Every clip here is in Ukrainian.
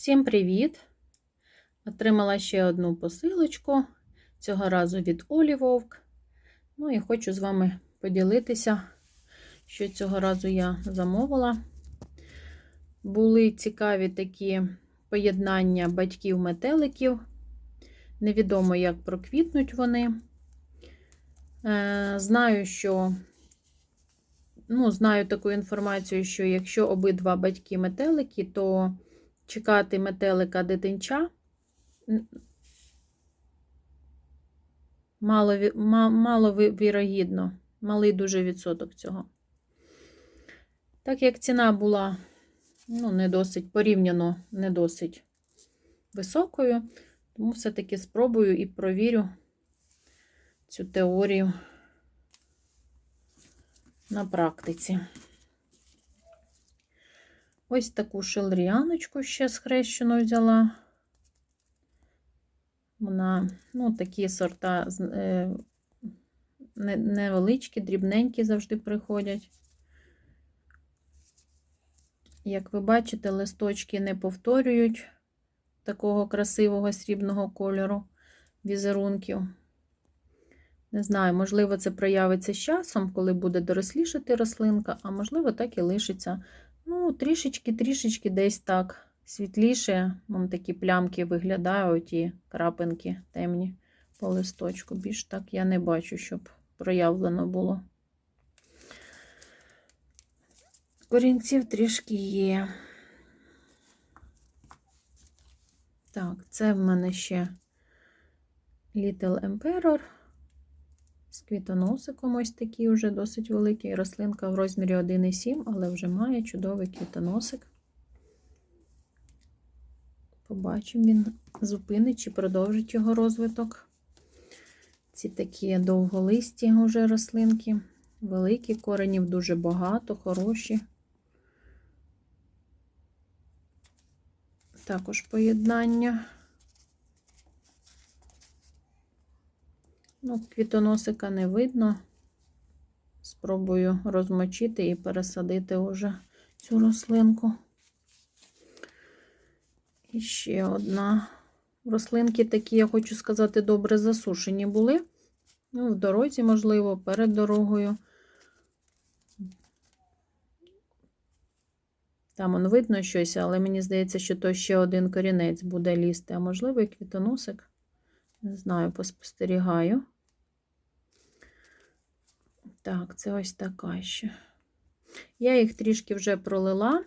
Всім привіт! Отримала ще одну посилочку, цього разу від Олі Вовк. Ну і хочу з вами поділитися, що цього разу я замовила. Були цікаві такі поєднання батьків-метеликів. Невідомо, як проквітнуть вони. Е, Знаю, що ну, знаю таку інформацію, що якщо обидва батьки метелики, то чекати метелика дитинча мало, мало вірогідно, малий дуже відсоток цього. Так як ціна була ну, не досить порівняно не досить високою, тому все-таки спробую і провірю цю теорію на практиці. Ось таку шелріаночку ще схрещену взяла. Вона, ну, такі сорта е, невеличкі, дрібненькі завжди приходять. Як ви бачите, листочки не повторюють такого красивого срібного кольору візерунків. Не знаю, можливо, це проявиться з часом, коли буде дорослішати рослинка, а можливо, так і лишиться. Ну, трішечки-трішечки десь так світліше. Вон такі плямки виглядають, ті крапинки темні по листочку. Більш так я не бачу, щоб проявлено було. Корінців трішки є. Так, це в мене ще Little Emperor. З квітоносиком ось такий вже досить великий. Рослинка в розмірі 1,7, але вже має чудовий квітоносик. Побачимо, він зупинить чи продовжить його розвиток. Ці такі довголисті вже рослинки, великі, коренів дуже багато, хороші. Також поєднання. Ну, квітоносика не видно. Спробую розмочити і пересадити вже цю рослинку. І ще одна. Рослинки такі, я хочу сказати, добре засушені були. Ну, в дорозі, можливо, перед дорогою. Там он видно щось, але мені здається, що то ще один корінець буде лізти, а можливо, і квітоносик. Не знаю, поспостерігаю. Так, це ось така ще. Я їх трішки вже пролила.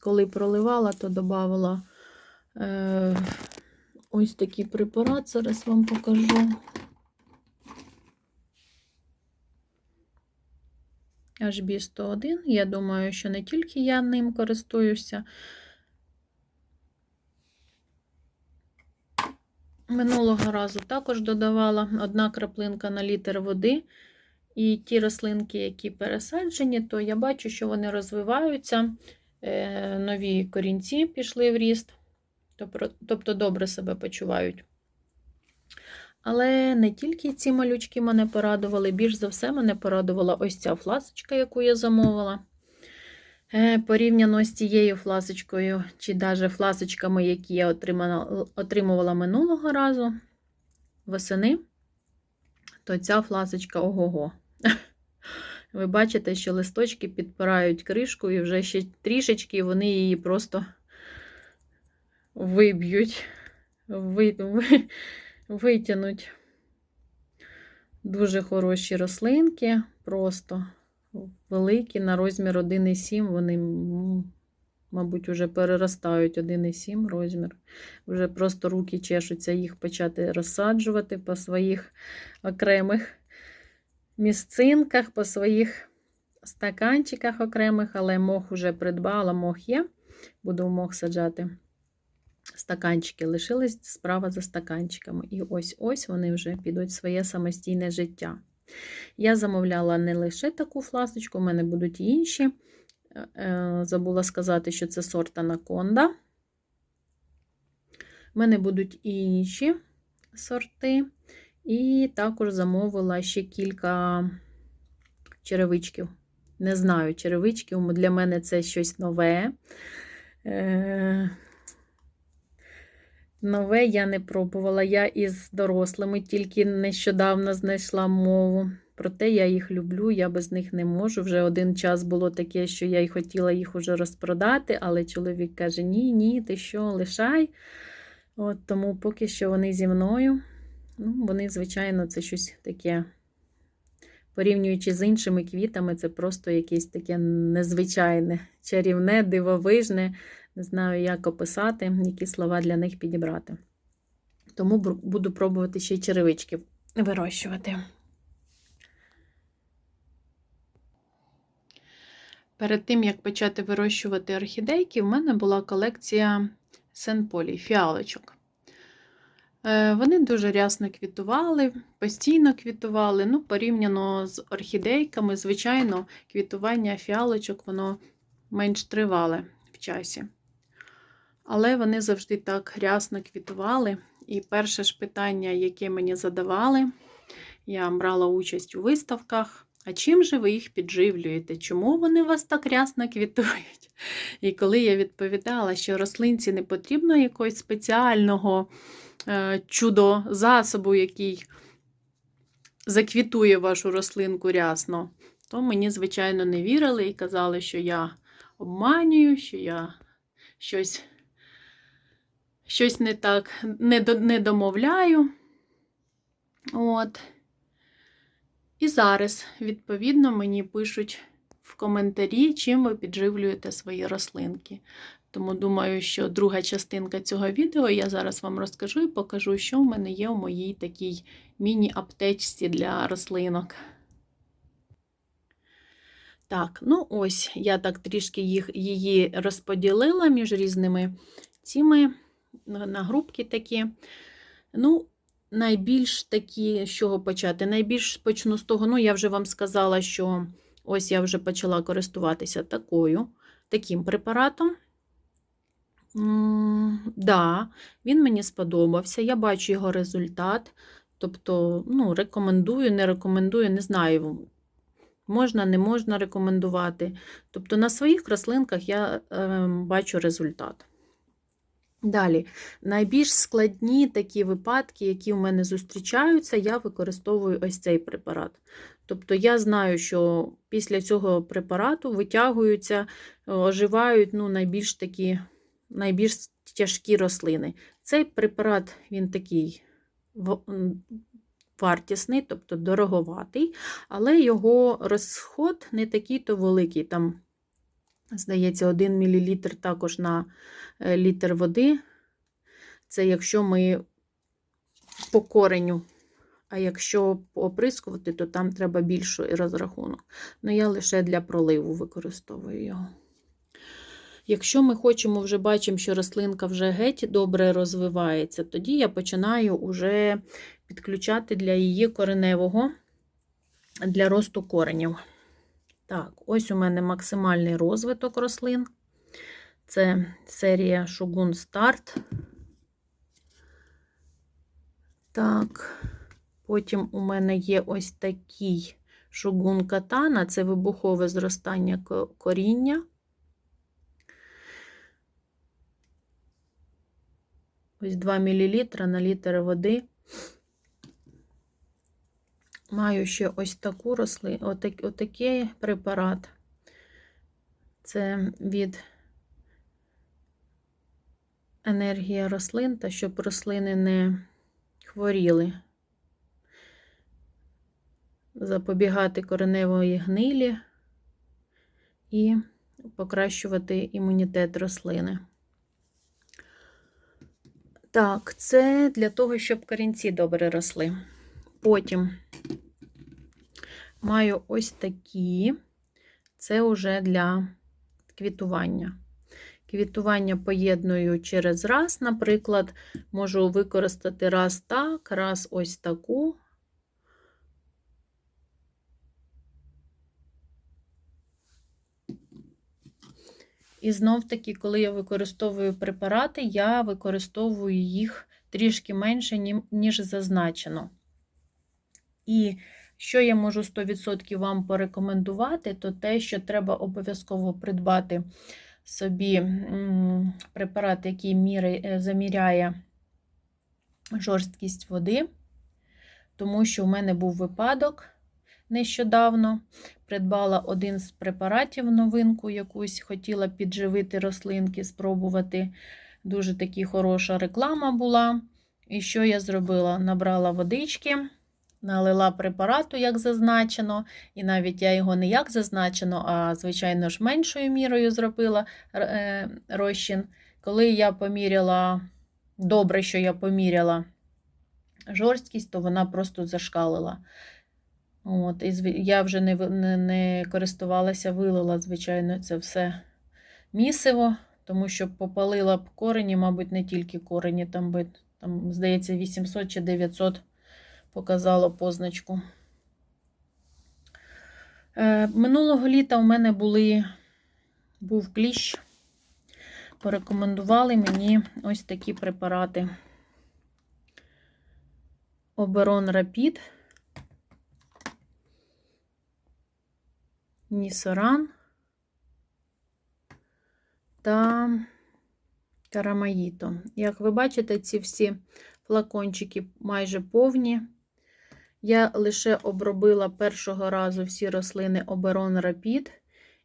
Коли проливала, то додавала е, ось такий препарат, зараз вам покажу. HB101. Я думаю, що не тільки я ним користуюся. Минулого разу також додавала одна краплинка на літр води. І ті рослинки, які пересаджені, то я бачу, що вони розвиваються, е, нові корінці пішли в ріст, тобто добре себе почувають. Але не тільки ці малючки мене порадували, більш за все, мене порадувала ось ця фласочка, яку я замовила. Е, порівняно з цією фласочкою, чи навіть фласочками, які я отримувала минулого разу восени, то ця фласочка ого-го. Ви бачите, що листочки підпирають кришку, і вже ще трішечки вони її просто виб'ють, витягнуть. Дуже хороші рослинки, просто великі, на розмір 1,7, вони, мабуть, вже переростають 1,7 розмір. Вже просто руки чешуться їх почати розсаджувати по своїх окремих місцинках, по своїх стаканчиках окремих, але мох вже придбала, мох є. Буду мох саджати. Стаканчики лишились справа за стаканчиками. І ось-ось вони вже підуть в своє самостійне життя. Я замовляла не лише таку фласочку, у мене будуть і інші. Е, забула сказати, що це сорт Анаконда. У мене будуть і інші сорти. І також замовила ще кілька черевичків. Не знаю, черевичків, для мене це щось нове. Нове я не пробувала. Я із дорослими тільки нещодавно знайшла мову. Проте я їх люблю, я без них не можу. Вже один час було таке, що я й хотіла їх уже розпродати, але чоловік каже: Ні, ні, ти що, лишай. От Тому поки що вони зі мною. Ну, Вони, звичайно, це щось таке. Порівнюючи з іншими квітами, це просто якесь таке незвичайне, чарівне, дивовижне. Не знаю, як описати, які слова для них підібрати. Тому буду пробувати ще й черевички вирощувати. Перед тим, як почати вирощувати орхідейки, в мене була колекція сенполій, фіалочок. Е, Вони дуже рясно квітували, постійно квітували. Ну, порівняно з орхідейками, звичайно, квітування фіалочок воно менш тривале в часі. Але вони завжди так рясно квітували. І перше ж питання, яке мені задавали, я брала участь у виставках. А чим же ви їх підживлюєте? Чому вони вас так рясно квітують? І коли я відповідала, що рослинці не потрібно якогось спеціального е, чудо-засобу, який заквітує вашу рослинку рясно, то мені, звичайно, не вірили і казали, що я обманюю, що я щось, щось не так не, не домовляю. От. І зараз, відповідно, мені пишуть в коментарі, чим ви підживлюєте свої рослинки. Тому думаю, що друга частинка цього відео я зараз вам розкажу і покажу, що в мене є у моїй такій міні-аптечці для рослинок. Так, ну ось, я так трішки їх, її розподілила між різними цими на групки такі. Ну, найбільш такі, з чого почати? Найбільш почну з того, ну, я вже вам сказала, що ось я вже почала користуватися такою, таким препаратом. М, да, він мені сподобався. Я бачу його результат. Тобто, ну, рекомендую, не рекомендую, не знаю. Можна, не можна рекомендувати. Тобто на своїх рослинках я е, бачу результат. Далі, найбільш складні такі випадки, які в мене зустрічаються, я використовую ось цей препарат. Тобто я знаю, що після цього препарату витягуються, оживають ну, найбільш такі, найбільш тяжкі рослини. Цей препарат він такий вартісний, тобто дороговатий, але його розход не такий то великий. Там, здається, 1 мл також на літр води. Це якщо ми по кореню, а якщо оприскувати, то там треба більший розрахунок. Ну, я лише для проливу використовую його. Якщо ми хочемо вже бачимо, що рослинка вже геть добре розвивається, тоді я починаю вже підключати для її кореневого, для росту коренів. Так, ось у мене максимальний розвиток рослин. Це серія Shogun Start. Так, потім у мене є ось такий Shogun Katana, це вибухове зростання коріння. Ось 2 мл на літр води. Маю ще ось таку отак, отакий препарат. Це від енергія рослин, та щоб рослини не хворіли. Запобігати кореневої гнилі і покращувати імунітет рослини. Так, це для того, щоб корінці добре росли. Потім маю ось такі, це вже для квітування. Квітування поєдную через раз, наприклад, можу використати раз так, раз ось таку. І знов-таки, коли я використовую препарати, я використовую їх трішки менше, ніж зазначено. І що я можу 100% вам порекомендувати, то те, що треба обов'язково придбати собі препарат, який міри, е, заміряє жорсткість води, тому що в мене був випадок нещодавно. Придбала один з препаратів новинку, якусь хотіла підживити рослинки, спробувати. Дуже таки хороша реклама була. І що я зробила? Набрала водички, налила препарату, як зазначено, і навіть я його не як зазначено, а, звичайно ж, меншою мірою зробила е, розчин. Коли я поміряла, добре, що я поміряла жорсткість, то вона просто зашкалила. От, і я вже не, не, не користувалася, вилила, звичайно, це все місиво, тому що попалила б корені, мабуть, не тільки корені, там би, там, здається, 800 чи 900 показало позначку. Е, минулого літа у мене були, був кліщ. Порекомендували мені ось такі препарати. Оберон Рапід. Нісоран та Карамаїто. Як ви бачите, ці всі флакончики майже повні. Я лише обробила першого разу всі рослини Оберон Рапід,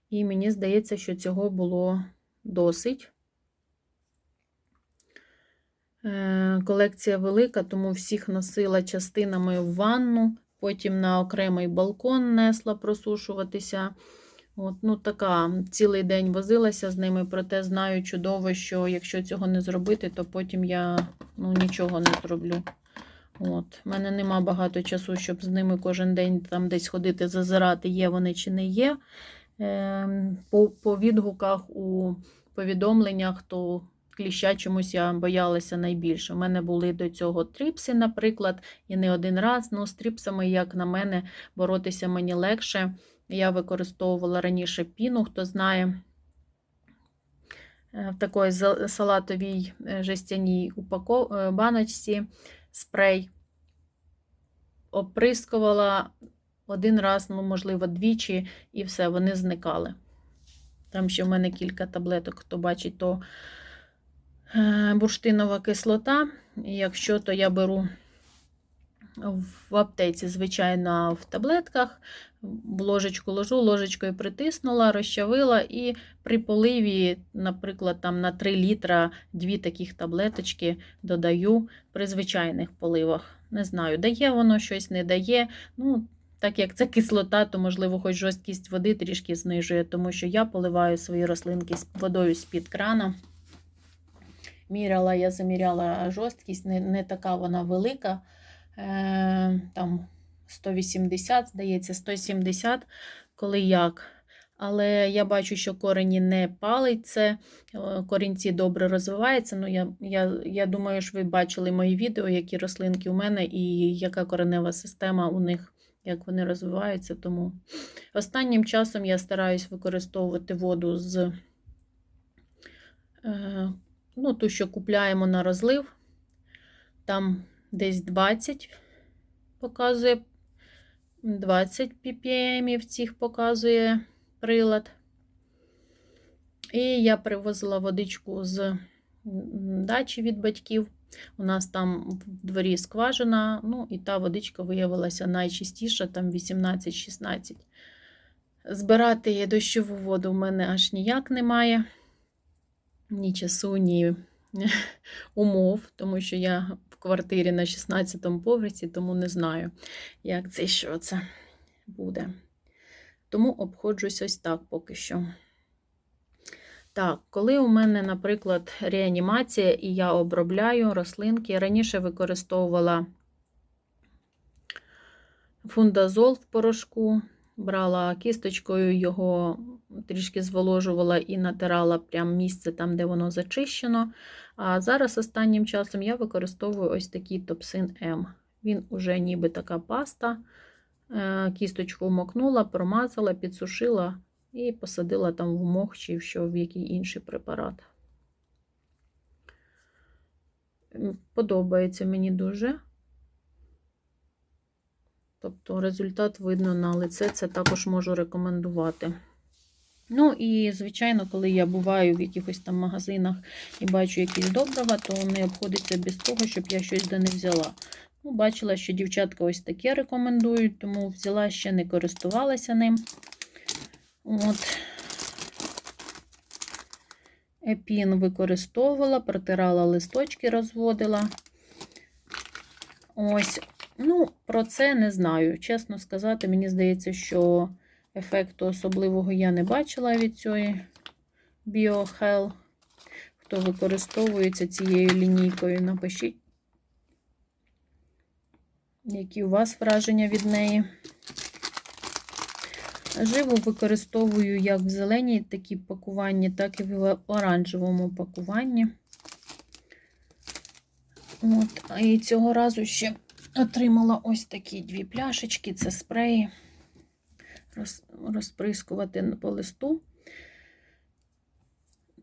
і мені здається, що цього було досить. Е, Колекція велика, тому всіх носила частинами в ванну, потім на окремий балкон несла просушуватися. От, ну, така, цілий день возилася з ними, проте знаю чудово, що якщо цього не зробити, то потім я ну, нічого не зроблю. От, У мене нема багато часу, щоб з ними кожен день там десь ходити, зазирати, є вони чи не є. Е, по, по відгуках у повідомленнях, то кліща чомусь я боялася найбільше. У мене були до цього тріпси, наприклад, і не один раз. Ну, з тріпсами, як на мене, боротися мені легше. Я використовувала раніше піну, хто знає, е, в такій салатовій е, жестяній е, баночці спрей. Оприскувала один раз, ну, можливо, двічі, і все, вони зникали. Там ще в мене кілька таблеток, хто бачить, то е, бурштинова кислота. Якщо, то я беру в аптеці, звичайно, в таблетках. Ложечку ложу, ложечкою притиснула, розчавила і при поливі, наприклад, там на 3 літра дві таких таблеточки додаю при звичайних поливах. Не знаю, дає воно щось, не дає. Ну, так як це кислота, то, можливо, хоч жорсткість води трішки знижує, тому що я поливаю свої рослинки водою з-під крана. Міряла, я заміряла жорсткість, не, не така вона велика. Е, там 180, здається, 170, коли як. Але я бачу, що корені не палить це, е, корінці добре розвиваються. Ну, я, я, я думаю, що ви бачили мої відео, які рослинки у мене і яка коренева система у них, як вони розвиваються. Тому останнім часом я стараюсь використовувати воду з е, ну, ту, що купляємо на розлив. Там десь 20 показує 20 ppm цих показує прилад. І я привозила водичку з дачі від батьків. У нас там в дворі скважина, ну і та водичка виявилася найчистіша, там 18-16. Збирати дощову воду в мене аж ніяк немає. Ні часу, ні умов, тому що я квартирі на 16-му поверсі, тому не знаю, як це що це буде. Тому обходжусь ось так поки що. Так, коли у мене, наприклад, реанімація і я обробляю рослинки, раніше використовувала фундазол в порошку, брала кісточкою, його трішки зволожувала і натирала прям місце там, де воно зачищено. А зараз останнім часом я використовую ось такий топсин М. Він уже ніби така паста. Е, Кісточку вмокнула, промазала, підсушила і посадила там в мох чи що в який інший препарат. Подобається мені дуже. Тобто результат видно на лице, це також можу рекомендувати. Ну і, звичайно, коли я буваю в якихось там магазинах і бачу якісь добрива, то не обходиться без того, щоб я щось де не взяла. Ну, бачила, що дівчатка ось таке рекомендують, тому взяла ще не користувалася ним. От. Епін використовувала, протирала листочки, розводила. Ось, ну, про це не знаю. Чесно сказати, мені здається, що ефекту особливого я не бачила від цієї BioHel. Хто використовується цією лінійкою, напишіть, які у вас враження від неї. Живу використовую як в зеленій такі пакуванні, так і в оранжевому пакуванні. От, І цього разу ще отримала ось такі дві пляшечки, це спреї. Роз, розприскувати по листу.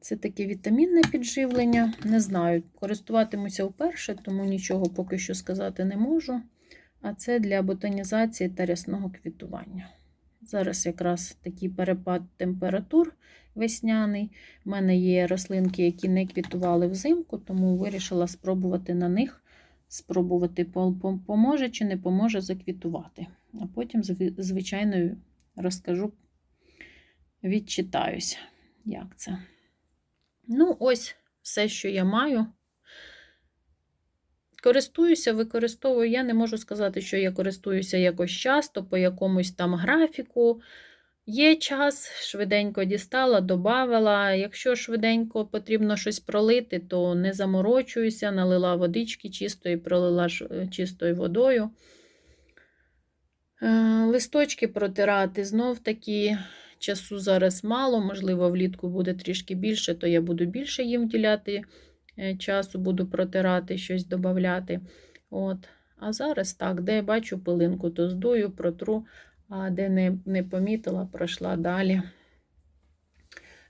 Це таке вітамінне підживлення. Не знаю, користуватимуся вперше, тому нічого поки що сказати не можу. А це для ботанізації та рясного квітування. Зараз якраз такий перепад температур весняний. У мене є рослинки, які не квітували взимку, тому вирішила спробувати на них, спробувати, поможе чи не поможе заквітувати. А потім, звичайно, розкажу, відчитаюся, як це. Ну, ось все, що я маю. Користуюся, використовую. Я не можу сказати, що я користуюся якось часто, по якомусь там графіку. Є час, швиденько дістала, додавала. Якщо швиденько потрібно щось пролити, то не заморочуюся, налила водички чистої, пролила чистою водою. Е, листочки протирати знов таки часу зараз мало, можливо, влітку буде трішки більше, то я буду більше їм вділяти е, часу, буду протирати, щось додати. От. А зараз так, де я бачу пилинку, то здую, протру, а де не, не помітила, пройшла далі.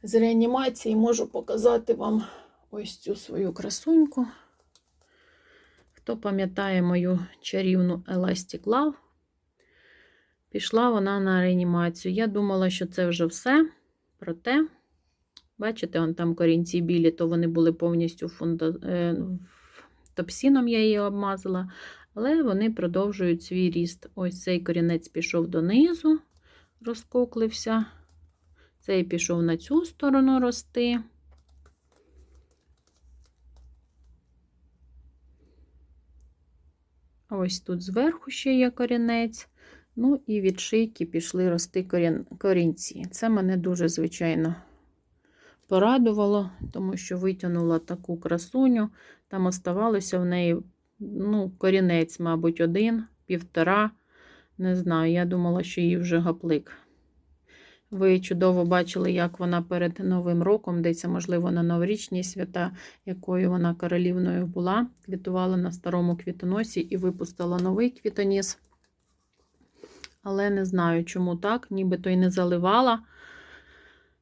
З реанімації можу показати вам ось цю свою красуньку. Хто пам'ятає мою чарівну Elastic Love, Пішла вона на реанімацію. Я думала, що це вже все. Проте, бачите, вон там корінці білі, то вони були повністю фунда... Е, топсіном я її обмазала, але вони продовжують свій ріст. Ось цей корінець пішов донизу, розкоклився. Цей пішов на цю сторону рости. Ось тут зверху ще є корінець. Ну, і від шийки пішли рости корінці. Це мене дуже, звичайно, порадувало, тому що витягнула таку красуню. Там оставалося в неї ну, корінець, мабуть, один, півтора. Не знаю, я думала, що її вже гаплик. Ви чудово бачили, як вона перед Новим роком, десь, можливо, на новорічні свята, якою вона королівною була, квітувала на старому квітоносі і випустила новий квітоніс але не знаю, чому так, нібито й не заливала,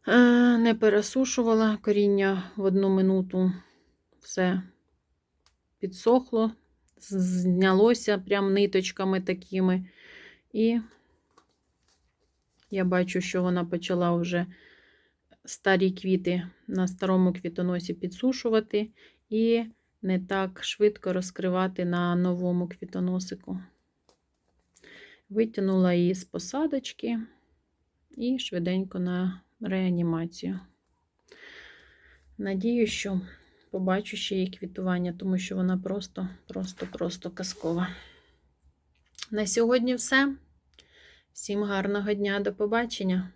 е, не пересушувала коріння в одну минуту. Все підсохло, знялося прям ниточками такими. І я бачу, що вона почала вже старі квіти на старому квітоносі підсушувати і не так швидко розкривати на новому квітоносику. Витягнула її з посадочки і швиденько на реанімацію. Надію, що побачу ще її квітування, тому що вона просто-просто-просто казкова. На сьогодні все. Всім гарного дня, до побачення!